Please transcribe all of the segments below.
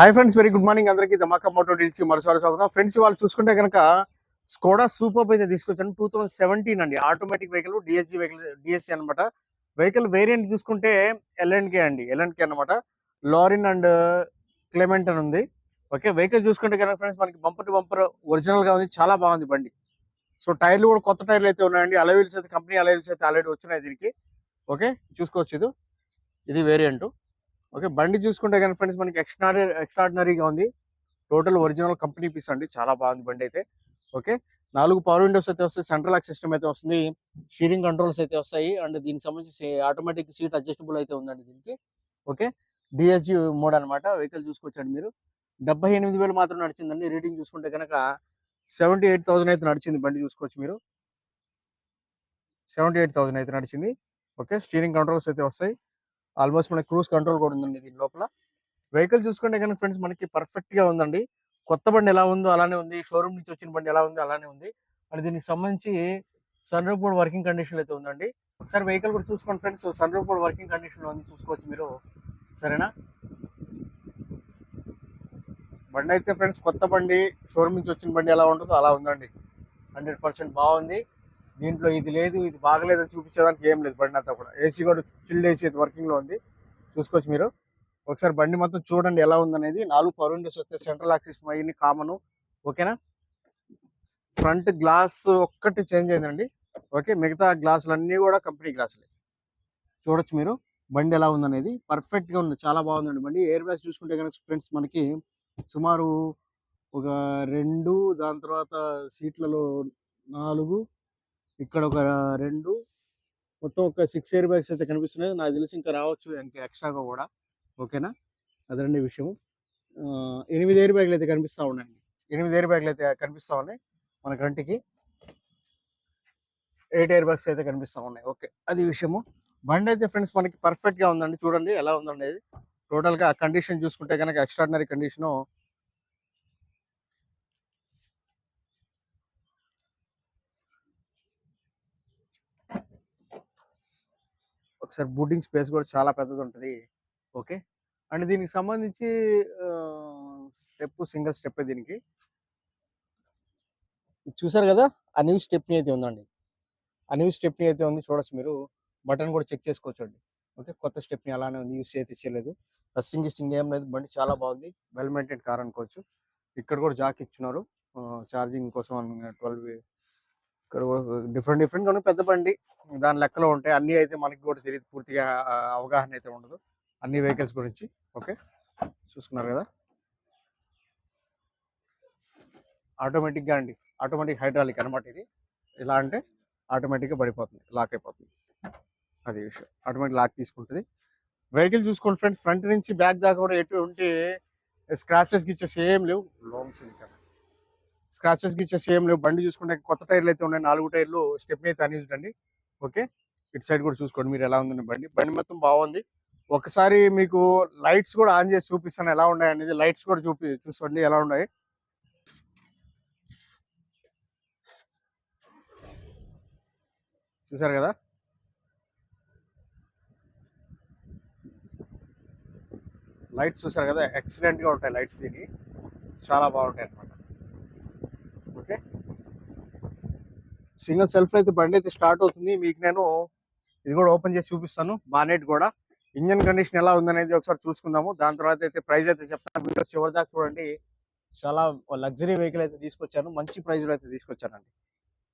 Hi friends very good morning అందరికీ ధమాకా Moto deals మరోసారి స్వాగతం. ఫ్రెండ్స్ వాళ్ళు చూసుకుంటే కనుక స్కోడా సూపర్ అయితే తీసుకొచ్చాను టూ థౌసండ్ సెవెంటీన్ అండి. Automatic vehicle DSG vehicle DSC అనమాట వెహికల్ వేరియంట్ చూసుకుంటే ఎల్ఎన్కే అండి. ఎల్ఎన్కే అనమాట లారిన్ అండ్ క్లెమెంట్ అని ఉంది. ఓకే వెహికల్ చూసుకుంటే కనుక ఫ్రెండ్స్ మనకి బంపర్ టు బంపర్ ఒరిజినల్గా ఉంది. చాలా బాగుంది బండి. సో టైర్లు కూడా కొత్త టైర్లు అయితే ఉన్నాయండి. అలవీల్స్ అయితే కంపెనీ అలవీల్స్ అయితే ఆల్రెడీ వచ్చినాయి దీనికి. ఓకే చూసుకోవచ్చు ఇది. ఇది వేరియంట్ ఓకే బండి చూసుకుంటే కానీ ఫ్రెండ్స్ మనకి ఎక్స్ట్రాడనరీ ఎక్స్ట్రాడినరీగా ఉంది. టోటల్ ఒరిజినల్ కంపెనీ పీస్ అండి. చాలా బాగుంది బండి అయితే. ఓకే నాలుగు పవర్ విండోస్ అయితే వస్తాయి. సెంట్రల్ లాక్ సిస్టమ్ అయితే వస్తుంది. స్టీరింగ్ కంట్రోల్స్ అయితే వస్తాయి. అండ్ దీనికి సంబంధించి ఆటోమేటిక్ సీట్ అడ్జస్టబుల్ అయితే ఉందండి దీనికి. ఓకే డిఎస్జి మోడ్ అనమాట వెహికల్ చూసుకోవచ్చండి మీరు. డెబ్బై ఎనిమిది వేలు మాత్రం నడిచిందండి. రేటింగ్ చూసుకుంటే కనుక సెవెంటీ ఎయిట్ థౌసండ్ అయితే నడిచింది బండి చూసుకోవచ్చు మీరు. సెవెంటీ ఎయిట్ థౌసండ్ అయితే నడిచింది. ఓకే స్టీరింగ్ కంట్రోల్స్ అయితే వస్తాయి. ఆల్మోస్ట్ మనకి క్రూజ్ కంట్రోల్ కూడా ఉందండి దీని లోపల. వెహికల్ చూసుకుంటే కనుక ఫ్రెండ్స్ మనకి పర్ఫెక్ట్గా ఉందండి. కొత్త బండి ఎలా ఉందో అలానే ఉంది. షోరూమ్ నుంచి వచ్చిన బండి ఎలా ఉందో అలానే ఉంది. అండ్ దీనికి సంబంధించి సన్ రూఫ్ కూడా వర్కింగ్ కండిషన్ అయితే ఉందండి. ఒకసారి వెహికల్ కూడా చూసుకోండి ఫ్రెండ్స్. సన్ రూఫ్ కూడా వర్కింగ్ కండిషన్లో ఉంది. చూసుకోవచ్చు మీరు. సరేనా? బండి అయితే ఫ్రెండ్స్ కొత్త బండి షోరూమ్ నుంచి వచ్చిన బండి ఎలా ఉంటుందో అలా ఉందండి. హండ్రెడ్ పర్సెంట్ బాగుంది. దీంట్లో ఇది లేదు ఇది బాగలేదు అని చూపించేదానికి ఏం లేదు బండి అంతా కూడా. ఏసీ కూడా చిల్డ్ ఏసీ అయితే వర్కింగ్లో ఉంది. చూసుకోవచ్చు మీరు. ఒకసారి బండి మొత్తం చూడండి ఎలా ఉందనేది. నాలుగు పవర్ విండోస్ వస్తే సెంట్రల్ లాక్ సిస్టమ్ కామను ఓకేనా? ఫ్రంట్ గ్లాస్ ఒక్కటి చేంజ్ అయిందండి. ఓకే మిగతా గ్లాసులు అన్నీ కూడా కంపెనీ గ్లాసులే చూడొచ్చు మీరు. బండి ఎలా ఉందనేది. పర్ఫెక్ట్గా ఉంది. చాలా బాగుందండి బండి. ఎయిర్ బ్యాగ్స్ చూసుకుంటే కనుక ఫ్రెండ్స్ మనకి సుమారు ఒక రెండు దాని తర్వాత సీట్లలో నాలుగు ఇక్కడ ఒక రెండు మొత్తం ఒక సిక్స్ ఎయిర్ బ్యాగ్స్ అయితే కనిపిస్తున్నాయి. నాకు తెలిసి ఇంకా రావచ్చు ఇంకా ఎక్స్ట్రాగా కూడా. ఓకేనా? అదండి విషయం విషయము ఎనిమిది ఎయిర్ బ్యాగ్లు అయితే కనిపిస్తూ ఉన్నాయండి. ఎనిమిది ఎయిర్ బ్యాగ్లు అయితే కనిపిస్తూ ఉన్నాయి మన కంటికి. ఎయిట్ ఎయిర్ బ్యాగ్స్ అయితే కనిపిస్తూ ఉన్నాయి. ఓకే అది విషయము. బండి అయితే ఫ్రెండ్స్ మనకి పర్ఫెక్ట్గా ఉందండి. చూడండి ఎలా ఉందండి టోటల్గా కండిషన్ చూసుకుంటే కనుక ఎక్స్ట్రాడినరీ కండిషను ఒకసారి బూటింగ్ స్పేస్ కూడా చాలా పెద్దది ఉంటుంది ఓకే. అండ్ దీనికి సంబంధించి స్టెప్ సింగిల్ స్టెప్ దీనికి. ఇది చూసారు కదా? అన్యూ స్టెప్ని అయితే ఉందండి. అన్యూ స్టెప్ని అయితే ఉంది చూడొచ్చు మీరు. బటన్ కూడా చెక్ చేసుకోవచ్చు అండి ఓకే? కొత్త స్టెప్ని అలానే ఉంది యూస్ అయితే చేయలేదు. ఫస్టింగ్ గిస్టింగ్ ఏం లేదు. బండి చాలా బాగుంది. వెల్ మెయింటైన్ కార్ అనుకోవచ్చు. ఇక్కడ కూడా జాక్ ఇచ్చినారు ఛార్జింగ్ కోసం ట్వెల్వ్ ఇక్కడ డిఫరెంట్ డిఫరెంట్గా పెద్ద బండి. దాని లెక్కలో ఉంటాయి. అన్నీ అయితే మనకి కూడా తెలియదు పూర్తిగా అవగాహన అయితే ఉండదు. అన్ని వెహికల్స్ గురించి. ఓకే? చూసుకున్నారు కదా? ఆటోమేటిక్గా అండి. ఆటోమేటిక్ హైడ్రాలిక్ అనమాట ఇది. ఇలా అంటే ఆటోమేటిక్గా పడిపోతుంది. లాక్ అయిపోతుంది. అది విషయం. ఆటోమేటిక్ లాక్ తీసుకుంటుంది. వెహికల్ చూసుకోండి ఫ్రెండ్స్. ఫ్రంట్ నుంచి బ్యాక్ దాకా కూడా ఎటువంటి స్క్రాచెస్ గిచ్చేసి ఏం లేవు. లోన్స్ ఇది కదా స్క్రాచెస్ గిచ్చేసి ఏం లేవు. బండి చూసుకుంటే కొత్త టైర్లు అయితే ఉన్నాయి. నాలుగు టైర్లు స్టెప్ని అయితే అన్యూజ్డ్ అండి. ఓకే? ఇటు సైడ్ కూడా చూసుకోండి. మీరు ఎలా ఉందండి బండి? బండి మొత్తం బాగుంది. ఒకసారి మీకు లైట్స్ కూడా ఆన్ చేసి చూపిస్తాను. ఎలా ఉన్నాయి అనేది లైట్స్ కూడా చూపి చూసుకోండి. ఎలా ఉన్నాయి? చూసారు కదా? లైట్స్ చూసారు కదా? ఎక్సలెంట్గా ఉంటాయి లైట్స్ దీనికి. చాలా బాగుంటాయి అన్నమాట. ఓకే. సింగిల్ సెల్ఫ్ అయితే బండి అయితే స్టార్ట్ అవుతుంది. మీకు నేను ఇది కూడా ఓపెన్ చేసి చూపిస్తాను. బానెట్ కూడా. ఇంజన్ కండిషన్ ఎలా ఉందనేది ఒకసారి చూసుకుందాము. దాని తర్వాత అయితే ప్రైస్ అయితే చెప్తాను. వీడియో చివరి దాకా చూడండి. చాలా లగ్జరీ వెహికల్ అయితే తీసుకొచ్చాను. మంచి ప్రైజ్లో అయితే తీసుకొచ్చానండి.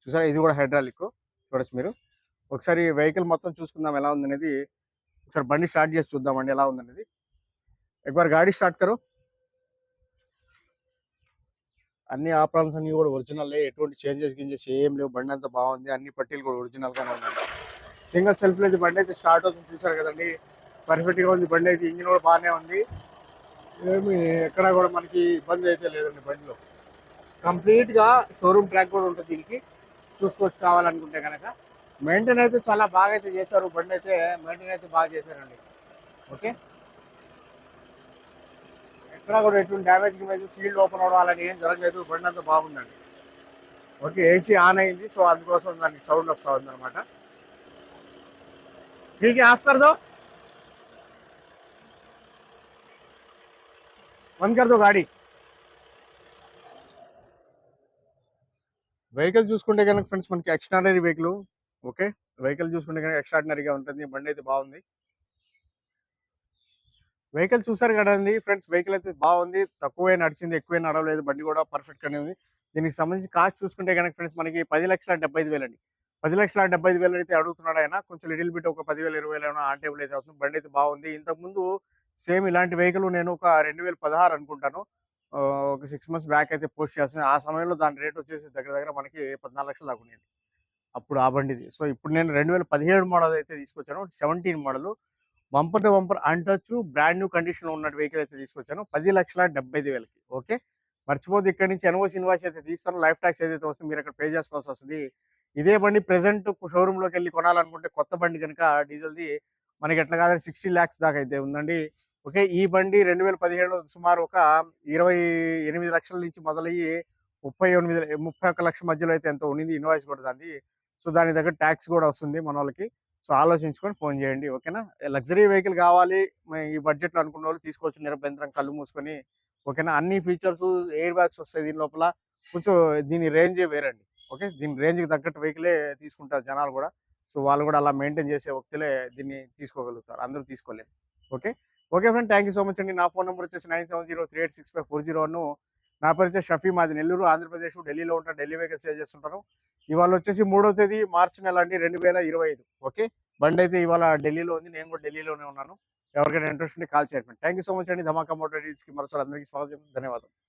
చూసారా? ఇది కూడా హైడ్రాలిక్. చూడొచ్చు మీరు. ఒకసారి వెహికల్ మొత్తం చూసుకుందాం ఎలా ఉందనేది. ఒకసారి బండి స్టార్ట్ చేసి చూద్దామండి ఎలా ఉందనేది. ఒకసారి గాడి స్టార్ట్ కరో. అన్ని ఆపరాన్స్ అన్ని కూడా ఒరిజినల్ ఎటువంటి చేంజెస్ గింజెస్ ఏం లేవు. బండి అంతా బాగుంది. అన్ని పట్టీలు కూడా ఒరిజినల్ గానే ఉన్నాయి. సింగిల్ సెల్ఫ్ అయితే బండి అయితే స్టార్ట్ అవుతుంది. చూసారు కదండి? పర్ఫెక్ట్గా ఉంది బండి అయితే. ఇంజిన్ కూడా బాగానే ఉంది. ఏమి ఎక్కడ కూడా మనకి ఇబ్బంది అయితే లేదండి బండిలో. కంప్లీట్గా షోరూమ్ ట్రాక్ కూడా ఉంటుంది దీనికి. చూసుకోవచ్చు కావాలనుకుంటే కనుక మెయింటైన్ అయితే చాలా బాగా అయితే చేశారు. బండి అయితే మెయింటైన్ అయితే బాగా చేశారండి. ఓకే ఎక్కడ కూడా ఎటువంటి డ్యామేజ్ గిమేజ్ సీల్డ్ ఓపెన్ అవడం అలాంటి ఏం జరగలేదు బండి అంతా బాగుందండి ఓకే ఏసీ ఆన్ అయింది సో అందుకోసం దానికి సౌండ్ వస్తా ఉంది అనమాట ठीक है ऑफ कर दो బంద్ కర్ దో గాడి వెహికల్ చూసుకుంటే కనుక ఫ్రెండ్స్ మనకి ఎక్స్ట్రాడనరీ వెహికల్ ఓకే వెహికల్ చూసుకుంటే కనుక ఎక్స్ట్రాడినరీగా ఉంటుంది బండి అయితే బాగుంది వెహికల్ చూసారు కదండి ఫ్రెండ్స్ వెహికల్ అయితే బాగుంది. తక్కువే నడిచింది ఎక్కువే నడవలేదు. బండి కూడా పర్ఫెక్ట్ గానే ఉంది. దీనికి సంబంధించి కాస్ట్ చూసుకుంటే కనుక ఫ్రెండ్స్ మనకి పది లక్షల డెబ్బై ఐదు వేలు అండి పది లక్షల డెబ్బై ఐదు వేలు అయితే అడుగుతున్నాడు ఆయన. కొంచెం లిటిల్ బిట్ ఒక పదివేల ఇరవై వేలు ఏమైనా ఆన్ టేబుల్ అయితే అవుతుంది. బండి అయితే బాగుంది. ఇంతకు ముందు సేమ్ ఇలాంటి వెహికల్ నేను ఒక రెండు వేల పదహారు అనుకుంటాను. ఒక సిక్స్ మంత్స్ బ్యాక్ అయితే పోస్ట్ చేస్తుంది ఆ సమయంలో దాని రేట్ వచ్చేసి దగ్గర దగ్గర మనకి పద్నాలుగు లక్షలు దాకా ఉండేది. అప్పుడు ఆ బండిది. సో ఇప్పుడు నేను రెండు వేల పదిహేడు మోడల్ అయితే తీసుకొచ్చాను. Seventeen model. Bumper to bumper అంటొచ్చు. Brand new కండిషన్లో ఉన్న వెహికల్ అయితే తీసుకొచ్చాను. పది లక్షల డెబ్బై ఐదు వేలకి. ఓకే? మర్చిపోతే ఇక్కడ నుంచి ఎన్ఓసి ఇన్వాయిస్ అయితే తీస్తాను. లైఫ్ ట్యాక్స్ ఏదైతే వస్తుంది మీరు అక్కడ పే చేసుకోవాల్సి వస్తుంది. ఇదే బండి ప్రెసెంట్ షోరూంలోకి వెళ్ళి కొనాలనుకుంటే కొత్త బండి కనుక డీజిల్ది మనకి ఎట్లా కాదని సిక్స్టీ ల్యాక్స్ దాకా అయితే ఉందండి. ఓకే? ఈ బండి రెండు వేల పదిహేడులో సుమారు ఒక ఇరవై ఎనిమిది లక్షల నుంచి మొదలయ్యి ముప్పై ఎనిమిది ముప్పై ఒక్క లక్షల మధ్యలో అయితే ఎంత ఉండింది. ఇన్వాయిస్ కూడా దాన్ని సో దాని దగ్గర ట్యాక్స్ కూడా వస్తుంది మన వాళ్ళకి. సో ఆలోచించుకొని ఫోన్ చేయండి. ఓకేనా? లగ్జరీ వెహికల్ కావాలి. ఈ బడ్జెట్లో అనుకున్న వాళ్ళు తీసుకోవచ్చు నిరభ్యంతరం కళ్ళు మూసుకొని ఓకేనా? అన్ని ఫీచర్స్ ఎయిర్ బ్యాగ్స్ వస్తాయి దీని లోపల. కొంచెం దీని రేంజే వేరండి. ఓకే? దీని రేంజ్కి తగ్గట్టు వెహికలే తీసుకుంటారు జనాలు కూడా. సో వాళ్ళు కూడా అలా మెయింటైన్ చేసే వ్యక్తులే దీన్ని తీసుకోగలుగుతారు. అందరూ తీసుకోలేరు. Okay? Okay friend thank you so much అండి. నా ఫోన్ నెంబర్ వచ్చేసి nine seven zero three eight six five four zero one. నా పేరు వచ్చేసి షఫీ. మాది నెల్లూరు ఆంధ్రప్రదేశ్ ఢిల్లీలో ఉంటాను ఢిల్లీ వెహికల్ సేల్ చేస్తుంటాను ఇవాళ వచ్చేసి మూడో తేదీ మార్చి నెల అండి రెండు వేల ఇరవై ఐదు. ఓకే? బండి అయితే ఇవాళ ఢిల్లీలో ఉంది. నేను కూడా ఢిల్లీలోనే ఉన్నాను. ఎవరికైనా ఇంట్రెస్ట్ ఉంటే కాల్ చేయండి. థ్యాంక్ యూ సో మచ్ అండి. ధమాకా మోటార్కి మరోసారి అందరికీ స్వాగతం. ధన్యవాదాలు.